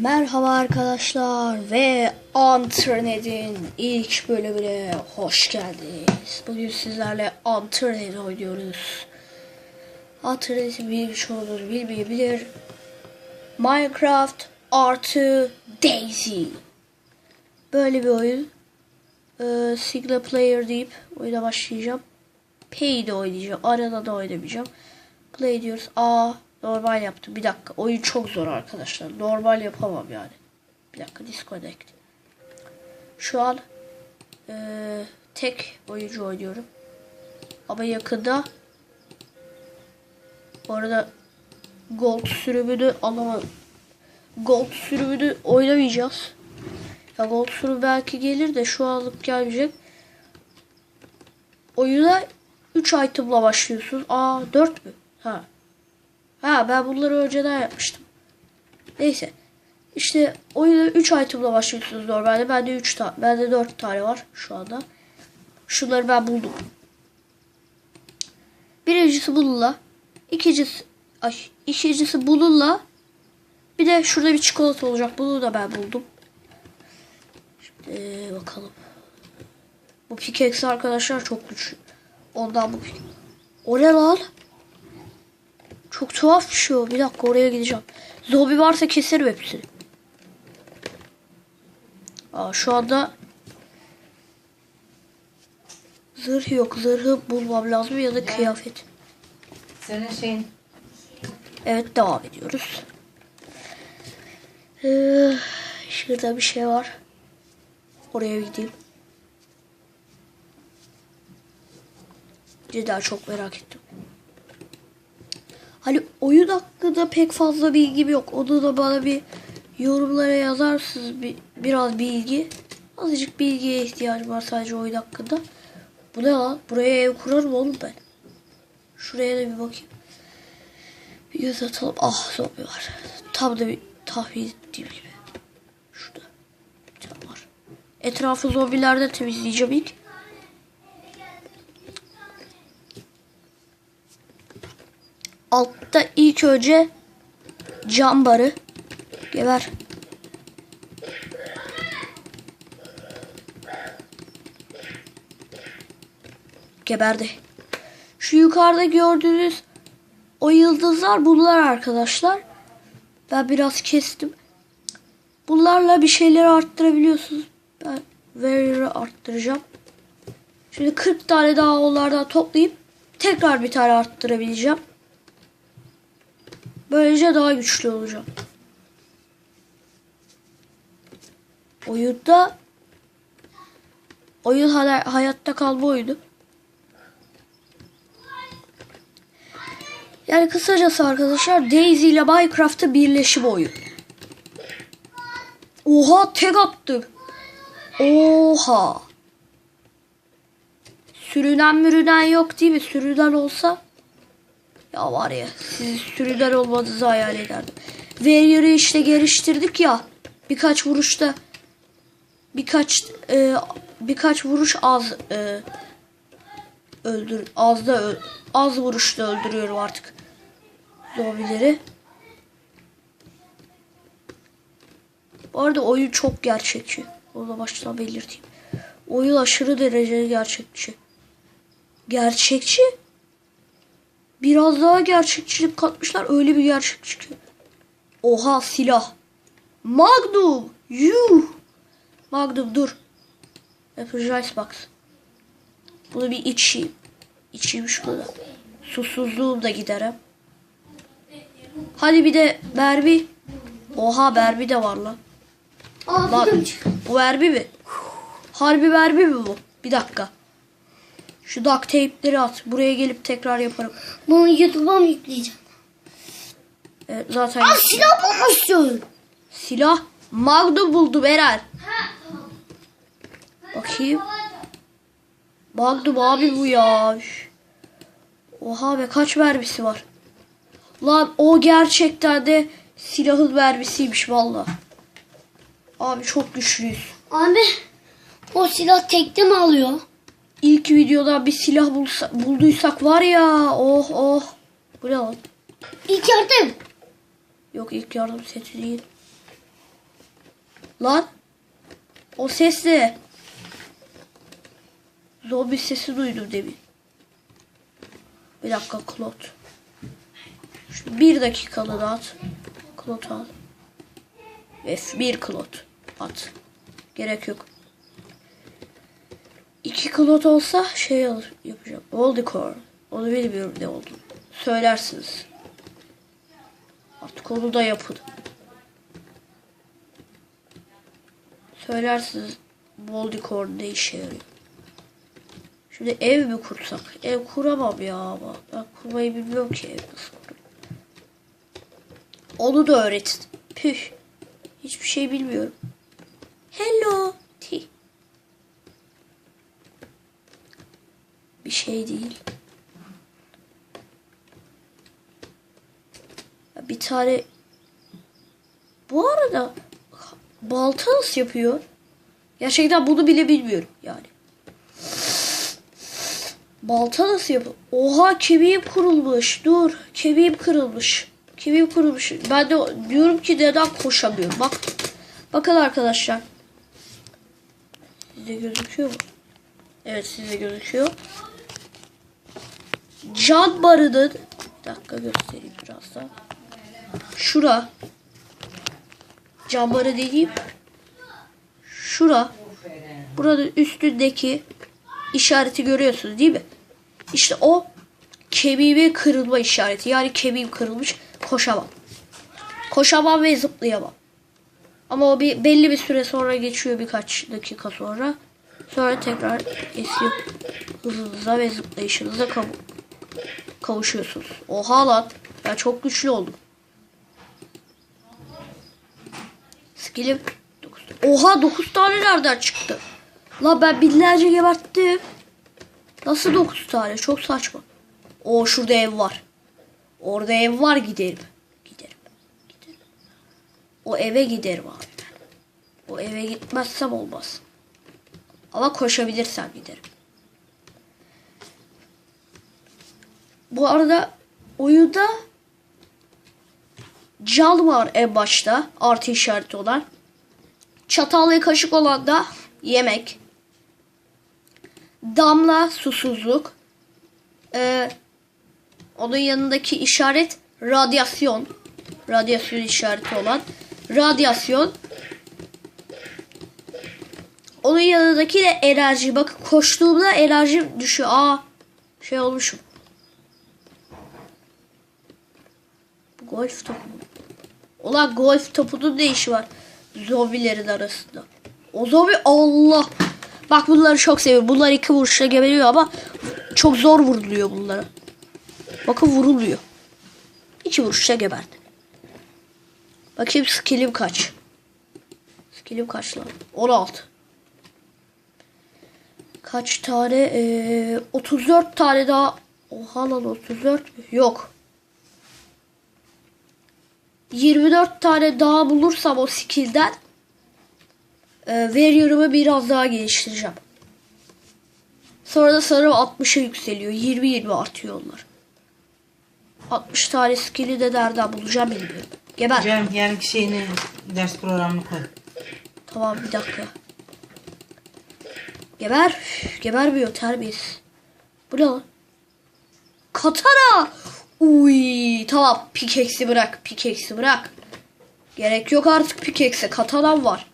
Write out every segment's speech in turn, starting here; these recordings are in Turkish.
Merhaba arkadaşlar ve Antrenet'in ilk bölümüne hoş geldiniz. Bugün sizlerle Antranet oynuyoruz. Antrenet'i bir çoğunuz bilmeyebilir. Minecraft artı Daisy. Böyle bir oyun. Ee, single player deyip oyuna başlayacağım. Pay'de oynayacağım. Arada da oynamayacağım. Play diyoruz. Aa normal yaptım. Bir dakika. Oyun çok zor arkadaşlar. Normal yapamam yani. Bir dakika disconnect. Şu an eee, tek oyuncu oynuyorum. Ama yakında orada gold sürümünü alamadım. Gold sürümünü oynamayacağız. Ya gold sürümü belki gelir de şu anlık gelmeyecek. Oyuna 3 item'la başlıyorsun. Aa 4 mü? Ha. Ha ben bunları önceden yapmıştım. Neyse. İşte oyuna 3 item'la başlıyorsunuz normalde. Bende 3 tane, bende 4 tane var şu anda. Şunları ben buldum. Birincisi bununla. İkincisi ay, ikincisi bununla. Bir de şurada bir çikolata olacak. Bunu da ben buldum. Şimdi bakalım. Bu pickaxe arkadaşlar çok güçlü. Ondan bu O ne lan? Çok tuhaf bir şey o. Bir dakika oraya gideceğim. Zombi varsa keserim hepsini. Aa, şu anda zırh yok. Zırhı bulmam lazım ya da kıyafet. Senin şeyin Evet devam ediyoruz. Ee, şurada bir şey var. Oraya gideyim. Cidden çok merak ettim. Hani oyun hakkında pek fazla bilgim yok. Onu da bana bir yorumlara yazarsınız bir, biraz bilgi. Azıcık bilgiye ihtiyacım var sadece oyun hakkında. Bu ne lan? Buraya ev kurarım oğlum ben. Şuraya da bir bakayım. Bir göz atalım. Ah zombi var. Tam da bir tahmin ettiğim gibi. Şurada. Bir tane var. Etrafı zombilerden temizleyeceğim ilk. Altta ilk önce cam barı. Geber. Geberdi. Şu yukarıda gördüğünüz o yıldızlar bunlar arkadaşlar. Ben biraz kestim. Bunlarla bir şeyleri arttırabiliyorsunuz. Ben warrior'ı arttıracağım. Şimdi 40 tane daha onlardan toplayıp tekrar bir tane arttırabileceğim. Böylece daha güçlü olacağım. Oyunda oyun hay- hayatta kalma oyunu. Yani kısacası arkadaşlar Daisy ile Minecraft'ı birleşim oyun. Oha tek attım. Oha. Sürünen mürünen yok değil mi? Sürünen olsa ya var ya siz sürüden olmadığınızı hayal ederdim. Warrior'ı işte geliştirdik ya. Birkaç vuruşta birkaç e, birkaç vuruş az e, öldür az da az vuruşta öldürüyorum artık zombileri. Bu arada oyun çok gerçekçi. Onu da baştan belirteyim. Oyun aşırı derecede gerçekçi. Gerçekçi? Biraz daha gerçekçilik katmışlar. Öyle bir gerçekçi ki. Oha silah. Magnum. Yuh. Magnum dur. Apple Box. Bunu bir içeyim. İçeyim şunu da. Susuzluğum da giderim. Hadi bir de Barbie. Oha Barbie de var lan. Aa, Lan bu Barbie mi? Harbi Barbie mi bu? Bir dakika. Şu duct tape'leri at. Buraya gelip tekrar yaparım. Bunu YouTube'a mı yükleyeceğim? Evet, zaten Aa silah bulmuşsun. silah Magnum buldum Eren. Bakayım. Magnum abi bu ya. Oha be kaç mermisi var. Lan o gerçekten de silahın mermisiymiş valla. Abi çok güçlüyüz. Abi o silah tekte mi alıyor? İlk videoda bir silah bulsa, bulduysak var ya oh oh. Bu ne lan? İlk yardım. Yok ilk yardım seti değil. Lan. O ses ne? Zombi sesi duydum demin. Bir dakika Claude. Şu bir dakikalığına at. Claude al. Ve bir Claude at. Gerek yok. Claude olsa şey alır, yapacağım. Voldemort. Onu bilmiyorum ne olduğunu. Söylersiniz. Artık onu da yapın. Söylersiniz Voldemort ne işe yarıyor. Şimdi ev mi kursak? Ev kuramam ya ama. Ben kurmayı bilmiyorum ki ev nasıl kurulur. Onu da öğretin. Püh. Hiçbir şey bilmiyorum. Şey değil. Bir tane bu arada balta nasıl yapıyor? Gerçekten bunu bile bilmiyorum yani. Balta nasıl yapıyor? Oha kemiğim kurulmuş. Dur. Kemiğim kırılmış. Kemiğim kırılmış. Ben de diyorum ki neden koşamıyorum. Bak. Bakın arkadaşlar. Size gözüküyor mu? Evet size gözüküyor. Can barının bir dakika göstereyim biraz daha. Şura. Can barı dediğim şura. Buranın üstündeki işareti görüyorsunuz değil mi? İşte o kemiğimin kırılma işareti. Yani kemiğim kırılmış koşamam. Koşamam ve zıplayamam. Ama o bir belli bir süre sonra geçiyor birkaç dakika sonra. Sonra tekrar eski hızınıza ve zıplayışınıza kav kavuşuyorsunuz. Oha lan. Ben çok güçlü oldum. Skillim 9. Oha 9 tane nereden çıktı? La ben binlerce geberttim. Nasıl 9 tane? Çok saçma. O şurada ev var. Orada ev var giderim. Giderim. Giderim. O eve giderim abi. O eve gitmezsem olmaz. Ama koşabilirsem giderim. Bu arada oyunda cal var en başta. Artı işareti olan. Çatal ve kaşık olan da yemek. Damla susuzluk. Ee, onun yanındaki işaret radyasyon. Radyasyon işareti olan. Radyasyon. Onun yanındaki de enerji. Bakın koştuğumda enerjim düşüyor. Aa şey olmuşum. Golf topu. Ulan golf topunun ne işi var? Zombilerin arasında. O zombi Allah. Bak bunları çok seviyorum. Bunlar iki vuruşla geberiyor ama çok zor vuruluyor bunlara. Bakın vuruluyor. İki vuruşla geberdi. Bakayım skillim kaç. Skillim kaç lan? 16. Kaç tane? Ee, 34 tane daha. Oha lan 34 mü? Yok. 24 tane daha bulursam o skill'den e, Warrior'ımı biraz daha geliştireceğim. Sonra da sanırım 60'a yükseliyor. 20-20 artıyor onlar. 60 tane skill'i de nereden bulacağım bilmiyorum. Geber. Cem yarınki şeyini ders programını koy. Tamam bir dakika. Geber. Gebermiyor terbiyesiz. Bu ne lan? Katana. Uy tamam pickaxe'i bırak. Pickaxe'i bırak. Gerek yok artık pickaxe'e. Katanam var.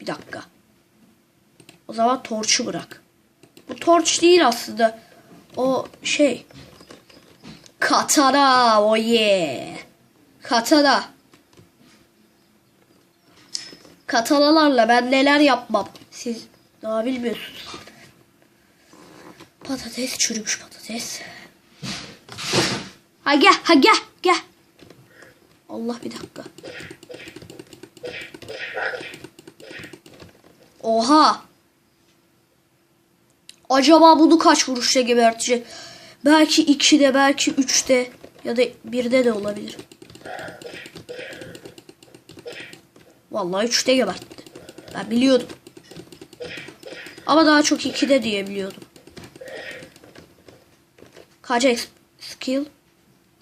Bir dakika. O zaman torçu bırak. Bu torç değil aslında. O şey. Katana. Oh yeah. Katana. Katanalarla ben neler yapmam. Siz daha bilmiyorsunuz. Patates çürümüş patates. Ha gel ha gel gel. Allah bir dakika. Oha. Acaba bunu kaç vuruşla gebertecek? Belki 2'de belki 3'te ya da 1'de de olabilir. Vallahi 3'te gebertti. Ben biliyordum. Ama daha çok 2'de diye biliyordum. Kaç skill?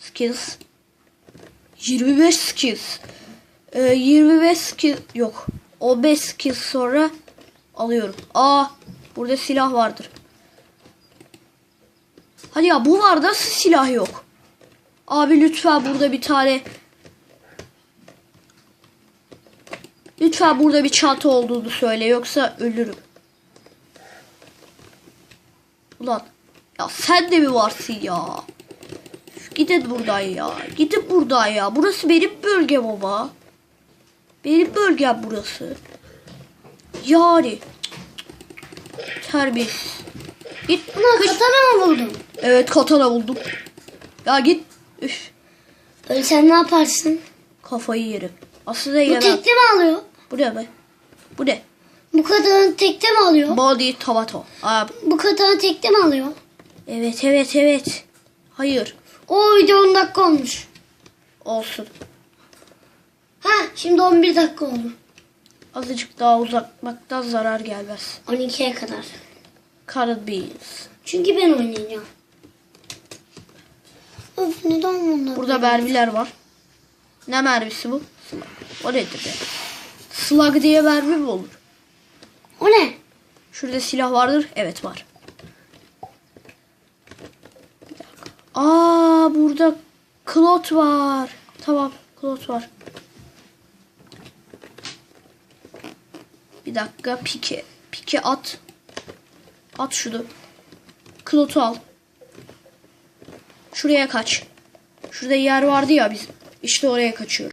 Skills. 25 skills. Ee, 25 skill yok. 15 skill sonra alıyorum. Aa burada silah vardır. Hadi ya bu var nasıl silah yok? Abi lütfen burada bir tane Lütfen burada bir çanta olduğunu söyle yoksa ölürüm. Ulan ya sen de mi varsın ya? Gidin buradan ya. Gidin buradan ya. Burası benim bölgem ama. Benim bölgem burası. Yani. Terbiyesiz. Git. Kış- katana mı buldun? Evet katana buldum. Ya git. Üf. Böyle sen ne yaparsın? Kafayı yerim. Aslında Bu yemem. tekte mi alıyor? Bu ne be? Bu ne? Bu katanı tekte mi alıyor? Body tomato. Aa, Bu katanı tekte mi alıyor? evet evet evet. Hayır. O video 10 dakika olmuş. Olsun. Ha şimdi 11 dakika oldu. Azıcık daha uzatmaktan zarar gelmez. 12'ye kadar. Beans. Çünkü ben oynayacağım. Of neden bunlar? Burada mermiler var. Ne mermisi bu? Slug. O nedir be? Slug diye mermi mi olur? O ne? Şurada silah vardır. Evet var. Bir dakika. Aa burada klot var. Tamam klot var. Bir dakika pike. Pike at. At şunu. Klotu al. Şuraya kaç. Şurada yer vardı ya bizim. İşte oraya kaçıyor.